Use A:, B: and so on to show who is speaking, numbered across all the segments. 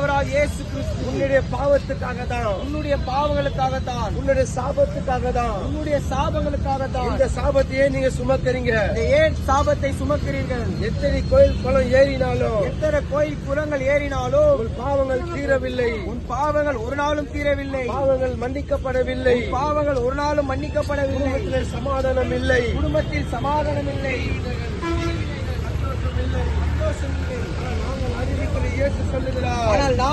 A: இயேசு கிறிஸ்து
B: உன்னுடைய பாவத்துக்காக தான்
A: உன்னுடைய பாவங்களுக்காக தான்
B: உன்னுடைய சாபத்துக்காக தான்
A: உன்னுடைய சாபங்களுக்காக தான்
B: இந்த சாபத்தையே நீங்க சுமக்கிறீங்க.
A: ஏன் சாபத்தை சுமக்கிறீர்கள்?
B: எத்தனை கோயில் குளம் ஏறினாலும்
A: எத்தனை கோயில் குளங்கள் ஏறினாலும்
B: உன் பாவங்கள் தீரவில்லை.
A: உன் பாவங்கள் ஒரு நாளும் தீரவில்லை.
B: பாவங்கள் மன்னிக்கப்படவில்லை.
A: பாவங்கள் ஒரு நாளும் மன்னிக்கப்படவில்லை.
B: குடும்பத்தில் சமாதானம் இல்லை
A: குடும்பத்தில் சமாதானம் இல்லை
B: நாங்கள் அறிவிக்கிற இயேசு
A: ஆனால்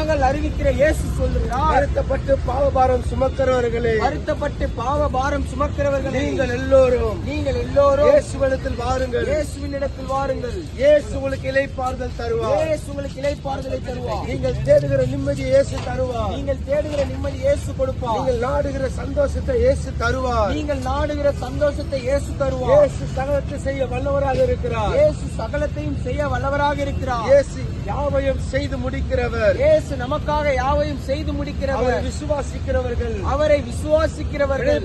A: நாங்கள் அறிவிக்கிற இயேசு சொல்லுகிறார்.
B: வருத்தப்பட்டு பாவபாரம் சுமக்கிறவர்களே.
A: வருத்தப்பட்டு பாவ பாரம் சுமக்கிறவர்களே.
B: நீங்கள் எல்லோரும்
A: நீங்கள் எல்லோரும்
B: இயேசுவிடத்தில் வாருங்கள்.
A: இயேசுவினிடத்தில் வாருங்கள்.
B: இயேசு உங்களுக்கு இலைப்பாறுதல் தருவார்.
A: இயேசு உங்களுக்கு இலைப்பாறுதலை தருவார்.
B: நீங்கள் தேடுகிற நிம்மதி இயேசு தருவார்.
A: நீங்கள் தேடுகிற நிம்மதி இயேசு கொடுப்பார்.
B: நீங்கள் நாடுகிற சந்தோஷத்தை இயேசு தருவார்.
A: நீங்கள் நாடுகிற சந்தோஷத்தை இயேசு தருவார்.
B: இயேசு சகலத்தை செய்ய வல்லவராக இருக்கிறார்.
A: இயேசு சகலத்தையும் செய்ய வல்லவராக இருக்கிறார்.
B: இயேசு யாவையும் செய்து முடிக்கிறவர்.
A: இயேசு நமக்காக யாவையும் செய்து முடிக்கிறவர்
B: விசுவாசிக்கிறவர்கள்.
A: அவரை விசுவாசிக்கிறவர்கள்.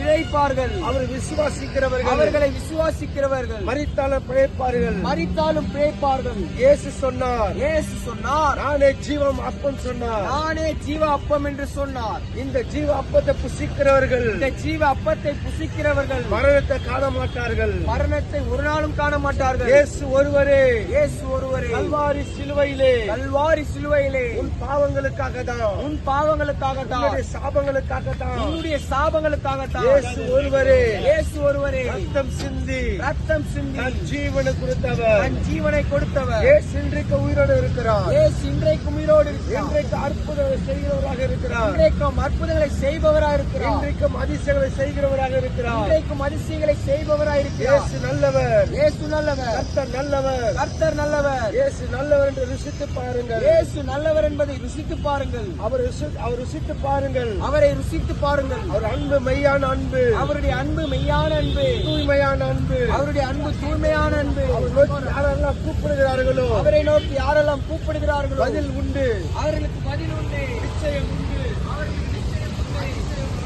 A: இழைப்பார்கள்.
B: அவரை விசுவாசிக்கிறவர்கள்.
A: அவர்களை விசுவாசிக்கிறவர்கள்.
B: மறித்தாலும் பிழைப்பார்கள்.
A: மறித்தாலும் பிழைப்பார்கள்.
B: இயேசு சொன்னார்.
A: இயேசு சொன்னார்.
B: நானே ஜீவம் அப்பம் சொன்னார்.
A: நானே ஜீவ அப்பம் என்று சொன்னார்.
B: இந்த ஜீவ அப்பத்தை புசிக்கிறவர்கள்.
A: இந்த ஜீவ அப்பத்தை புசிக்கிறவர்கள்.
B: மரணத்தை காண மாட்டார்கள்
A: மரணத்தை ஒரு நாளும் காண மாட்டார்கள்
B: இயேசு ஒருவரே.
A: இயேசு ஒருவரே.
B: கல்வாரி சிலுவையிலே.
A: கல்வாரி சிலுவையிலே.
B: உன் பாவங்களுக்காக தான்
A: உன் பாவங்களுக்காக தான்
B: சாபங்களுக்காக தான்
A: உன்னுடைய சாபங்களுக்காக தான்
B: இயேசு ஒருவரே.
A: இயேசு ஒருவரே.
B: ரத்தம் சிந்தி.
A: ரத்தம் சிந்தி.
B: தன் ஜீவனை கொடுத்தவர்.
A: தன் ஜீவனை கொடுத்தவர்.
B: இயேசு இன்றைக்கு உயிரோடு இருக்கிறார்.
A: இயேசு இன்றைக்கு உயிரோடு இருக்கிறார்.
B: இன்றைக்கு அற்புதங்களை செய்கிறவராக இருக்கிறார்.
A: இன்றைக்கும் அற்புதங்களை செய்பவராக இருக்கிறார்.
B: இன்றைக்கும் அதிசயங்களை செய்கிறவராக இருக்கிறார்.
A: இன்றைக்கும் அதிசயங்களை செய்பவராக இருக்கிறார்.
B: இயேசு நல்லவர்.
A: இயேசு நல்லவர்.
B: கர்த்தர் நல்லவர்.
A: கர்த்தர் நல்லவர்.
B: இயேசு நல்லவர் என்று ருசித்து பாருங்கள்.
A: இயேசு நல்லவர் என்பதை ருசித்து பாருங்கள்.
B: அவர் அவர் ருசித்து பாருங்கள்.
A: அவரை ருசித்து பாருங்கள்.
B: அவர் அன்பு மெய்யான அன்பு.
A: அவருடைய அன்பு மெய்யான அன்பு.
B: தூய்மையான அன்பு.
A: அவருடைய அன்பு தூய்மையான அன்பு.
B: அவர் நோக்கி யாரெல்லாம் கூப்பிடுகிறார்களோ
A: அவரை நோக்கி யாரெல்லாம் கூப்பிடுகிறார்களோ
B: பதில் உண்டு.
A: அவர்களுக்கு பதில் உண்டு. நிச்சயம் உண்டு. அவர்களுக்கு நிச்சயம் உண்டு.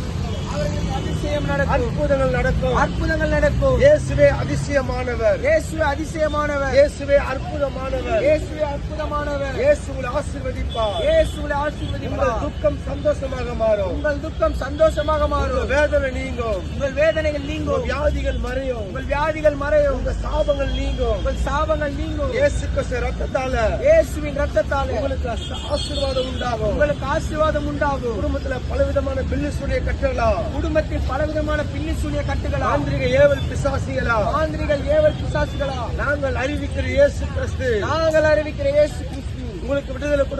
A: அதிசயம் நடக்கும்.
B: அற்புதங்கள் நடக்கும்.
A: அற்புதங்கள் நடக்கும்.
B: இயேசுவே அதிசயமானவர்.
A: இயேசுவே அதிசயமானவர்.
B: இயேசுவே அற்புதமானவர்.
A: இயேசுவே அற்புதமானவர்.
B: இயேசு உங்களை ஆசீர்வதிப்பார்.
A: இயேசுவை
B: உங்கள்
A: ஆசீர்வதிப்பார்.
B: துக்கம் சந்தோஷமாக மாறும்.
A: உங்கள் துக்கம் சந்தோஷமாக மாறும்.
B: வேதனை நீங்கும்.
A: உங்கள் வேதனைகள் நீங்கும்.
B: வியாதிகள் மறையும்.
A: உங்கள் வியாதிகள் மறையும்.
B: உங்கள் சாபங்கள் நீங்கும்.
A: உங்கள் சாபங்கள் நீங்கும்.
B: இயேசு கிறிஸ்து ரத்தத்தால
A: இயேசுவின் ரத்தத்தாலே
B: உங்களுக்கு ஆசீர்வாதம் உண்டாகும்.
A: உங்களுக்கு ஆசீர்வாதம் உண்டாகும்.
B: குடும்பத்துல பலவிதமான பில்லிசுடைய கட்டளா
A: குடும்பத்தில் பலவிதமான பில்லி சூனிய கட்டுகளா?
B: ஆந்திரிக ஏவல் பிசாசிகளா?
A: ஆந்திரிகள் ஏவல் பிசாசுகளா?
B: நாங்கள் அறிவிக்கிற இயேசு கிறிஸ்து.
A: நாங்கள் அறிவிக்கிற இயேசு கிறிஸ்து.
B: உங்களுக்கு விடுதலை கொடு